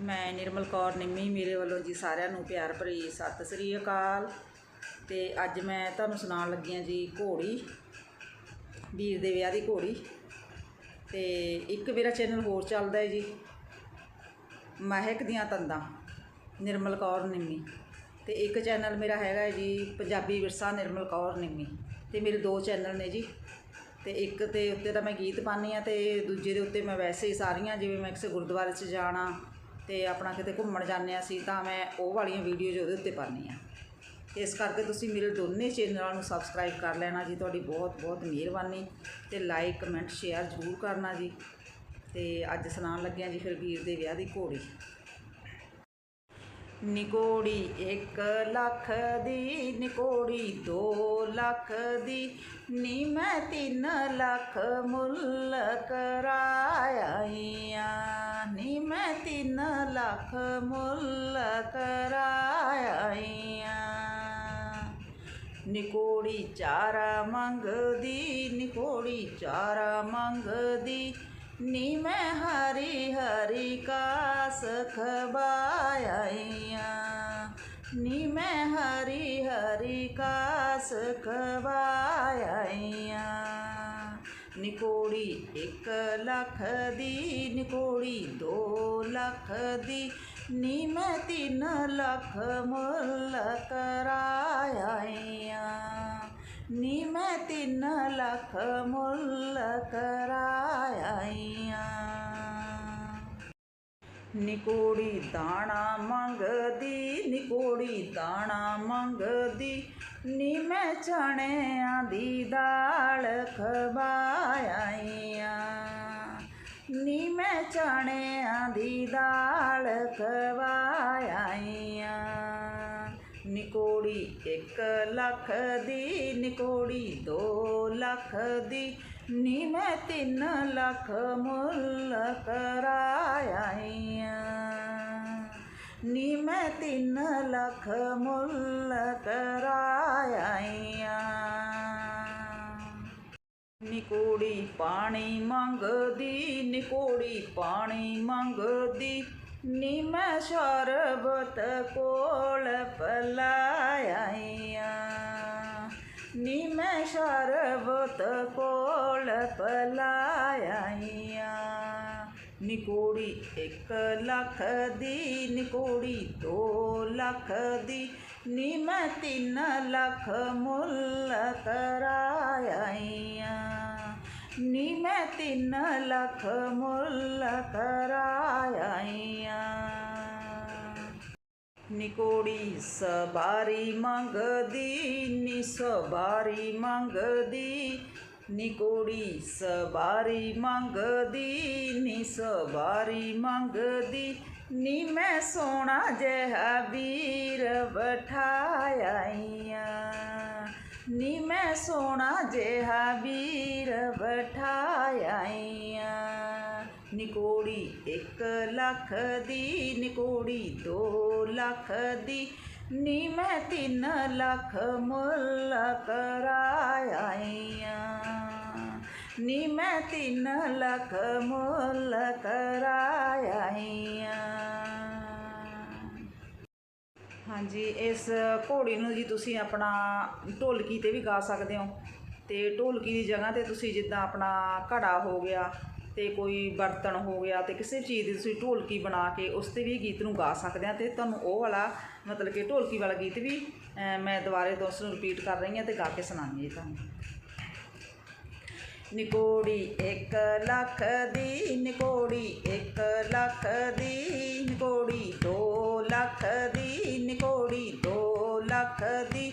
ਮੈਂ ਨਿਰਮਲ ਕੌਰ ਨਿੰਮੀ, ਮੇਰੇ ਵੱਲੋਂ ਜੀ ਸਾਰਿਆਂ ਨੂੰ ਪਿਆਰ ਭਰੀ ਸਤਿ ਸ੍ਰੀ ਅਕਾਲ। ਤੇ ਅੱਜ ਮੈਂ ਤੁਹਾਨੂੰ ਸੁਣਾਉਣ ਲੱਗੀ ਹਾਂ ਜੀ ਘੋੜੀ, ਵੀਰ ਦੇ ਵਿਆਹ ਦੀ ਘੋੜੀ। ਤੇ ਇੱਕ ਮੇਰਾ ਚੈਨਲ ਹੋਰ ਚੱਲਦਾ ਹੈ ਜੀ, ਮਹਿਕ ਦੀਆਂ ਤੰਦਾਂ, ਨਿਰਮਲ ਕੌਰ ਨਿੰਮੀ। ਤੇ ਇੱਕ ਚੈਨਲ ਮੇਰਾ ਹੈਗਾ ਹੈ ਜੀ ਪੰਜਾਬੀ ਵਿਰਸਾ ਨਿਰਮਲ ਕੌਰ ਨਿੰਮੀ। ਤੇ ਮੇਰੇ ਦੋ ਚੈਨਲ ਨੇ ਜੀ। ਤੇ ਇੱਕ ਤੇ ਉੱਤੇ ਤਾਂ ਮੈਂ ਗੀਤ ਪਾਉਂਦੀ ਆ ਤੇ ਦੂਜੇ ਦੇ ਉੱਤੇ ਮੈਂ ਵੈਸੇ ਹੀ ਸਾਰੀਆਂ, ਜਿਵੇਂ ਮੈਂ ਕਿਸੇ ਗੁਰਦੁਆਰੇ 'ਚ ਜਾਣਾ ਤੇ ਆਪਣਾ ਕਿਤੇ ਘੁੰਮਣ ਜਾਂਦੇ ਹਾਂ ਅਸੀਂ, ਤਾਂ ਮੈਂ ਉਹ ਵਾਲੀਆਂ ਵੀਡੀਓਜ਼ ਉਹਦੇ ਉੱਤੇ ਪਾਉਂਦੀ ਆ ਇਸ ਕਰਕੇ ਤੁਸੀਂ ਮੇਰੇ ਦੋਨੇ ਚੈਨਲਾਂ ਨੂੰ ਸਬਸਕ੍ਰਾਈਬ ਕਰ ਲੈਣਾ ਜੀ, ਤੁਹਾਡੀ ਬਹੁਤ ਬਹੁਤ ਮਿਹਰਬਾਨੀ ਤੇ ਲਾਈਕ ਕਮੈਂਟ ਸ਼ੇਅਰ ਜ਼ਰੂਰ ਕਰਨਾ ਜੀ। ਤੇ ਅੱਜ ਸੁਣਾਉਣ ਲੱਗਿਆ ਜੀ ਫਿਰ ਵੀਰ ਦੇ ਵਿਆਹ ਦੀ ਘੋੜੀ। ਨਿਕੋੜੀ 1 ਲੱਖ ਦੀ, ਨਿਕੋੜੀ 2 ਲੱਖ ਦੀ, ਨੀ ਮੈਂ 3 ਲੱਖ ਮੁੱਲ ਕਰਾਇਆ। ਨੀ ਮੈਂ 3 ਲੱਖ ਮੁੱਲ ਕਰਾਇਆ ਨਿਕੋੜੀ ਚਾਰਾ ਮੰਗਦੀ, ਨਿਕੋੜੀ ਚਾਰਾ ਮੰਗਦੀ, ਨੀ ਮੈਂ ਹਰੀ ਹਰੀ ਕਾਸ ਖਬਾਇਆ ਨੀ ਮੈਂ ਹਰੀ ਹਰੀ ਕਾਸ ਖਬਾਇਆ ਨਿਕੋੜੀ 1 ਲੱਖ ਦੀ, ਨਿਕੋੜੀ 2 ਲੱਖ ਦੀ। ਨੀ ਮੈਂ 3 ਲੱਖ ਮੁੱਲ ਕਰਾਇਆ ਨੀ ਮੈਂ 3 ਲੱਖ ਮੁੱਲ ਕਰਾਇਆ ਨਿਕੋੜੀ ਦਾਣਾ ਮੰਗਦੀ, ਨਿਕੋੜੀ ਦਾਣਾ ਮੰਗਦੀ। ਨੀ ਮੈਂ ਚਣਿਆਂ ਦੀ ਦਾਲ ਖਵਾਇਆ। ਨੀ ਮੈਂ ਚਣਿਆਂ ਦੀ ਦਾਲ ਖਵਾਇਆ। ਨਿਕੋੜੀ 1 ਲੱਖ ਦੀ ਨਿਕੋੜੀ 2 ਲੱਖ ਦੀ, ਨੀ ਮੈਂ 3 ਲੱਖ ਮੁੱਲ ਕਰਾਇਆ। ਨੀ ਮੈਂ 3 ਲੱਖ ਮੁੱਲ ਕਰਾਇਆ। ਨਿਕੋੜੀ ਪਾਣੀ ਮੰਗਦੀ ਨਿਕੋੜੀ ਪਾਣੀ ਮੰਗਦੀ, ਨੀ ਮੈਂ ਸ਼ਰਬਤ ਕੋਲ ਪਲਾਇਆ। ਨੀ ਮੈਂ ਸ਼ਰਬਤ ਕੋਲ ਪਲਾਇਆ। ਨਿਕੋੜੀ 1 ਲੱਖ ਦੀ, ਨਿਕੋੜੀ 2 ਲੱਖ ਦੀ। ਨੀ ਮੈਂ 3 ਲੱਖ ਮੁੱਲ ਕਰਾਇਆ। ਨੀ ਮੈਂ 3 ਲੱਖ ਮੁੱਲ ਕਰਾਇਆ। ਨਿਕੋੜੀ ਸਬਾਰੀ ਮੰਗਦੀ, ਨੀ ਸਬਾਰੀ ਮੰਗਦੀ। ਨਿਕੋੜੀ ਸਬਾਰੀ ਮੰਗਦੀ ਨੀ ਸਬਾਰੀ ਮੰਗਦੀ ਨੀ ਮੈਂ ਸੋਹਣਾ ਜਿਹਾ ਵੀਰ ਬਠਾਇਆ ਨੀ ਮੈਂ ਸੋਹਣਾ ਜਿਹਾ ਵੀਰ ਬਠਾਇਆ ਨਿਕੋੜੀ 1 ਲੱਖ ਦੀ ਨਿਕੋੜੀ 2 ਲੱਖ ਦੀ ਨੀ ਮੈਂ 3 ਲੱਖ ਮੁੱਲ ਕਰਾਇਆ ਨੀ ਮੈਂ 3 ਲੱਖ ਮੁੱਲ ਕਰਾਇਆ ਹਾਂਜੀ, ਇਸ ਘੋੜੀ ਨੂੰ ਜੀ ਤੁਸੀਂ ਆਪਣਾ ਢੋਲਕੀ ਤੇ ਵੀ ਗਾ ਸਕਦੇ ਹੋ। ਤੇ ਢੋਲਕੀ ਦੀ ਜਗ੍ਹਾ ਤੇ ਤੁਸੀਂ ਜਿੱਦਾਂ ਆਪਣਾ ਘੜਾ ਹੋ ਗਿਆ ਤੇ ਕੋਈ ਬਰਤਨ ਹੋ ਗਿਆ ਤੇ ਕਿਸੇ ਚੀਜ਼ ਦੀ ਤੁਸੀਂ ਢੋਲਕੀ ਬਣਾ ਕੇ ਉਸ ਤੇ ਵੀ ਗੀਤ ਨੂੰ ਗਾ ਸਕਦੇ ਆ ਤੇ ਤੁਹਾਨੂੰ ਉਹ ਵਾਲਾ ਮਤਲਬ ਕਿ ਢੋਲਕੀ ਵਾਲਾ ਗੀਤ ਵੀ ਮੈਂ ਦੁਬਾਰੇ ਦੋਸਤ ਨੂੰ ਰਿਪੀਟ ਕਰ ਰਹੀ ਹਾਂ ਤੇ ਗਾ ਕੇ ਸੁਣਾਉਂਗੀ ਜੀ ਤੁਹਾਨੂੰ ਨਿਕੋੜੀ 1 ਲੱਖ ਦੀ, ਨਿਕੋੜੀ 1 ਲੱਖ ਦੀ, ਨਿਕੋੜੀ 2 ਲੱਖ ਦੀ, ਨਿਕੋੜੀ 2 ਲੱਖ ਦੀ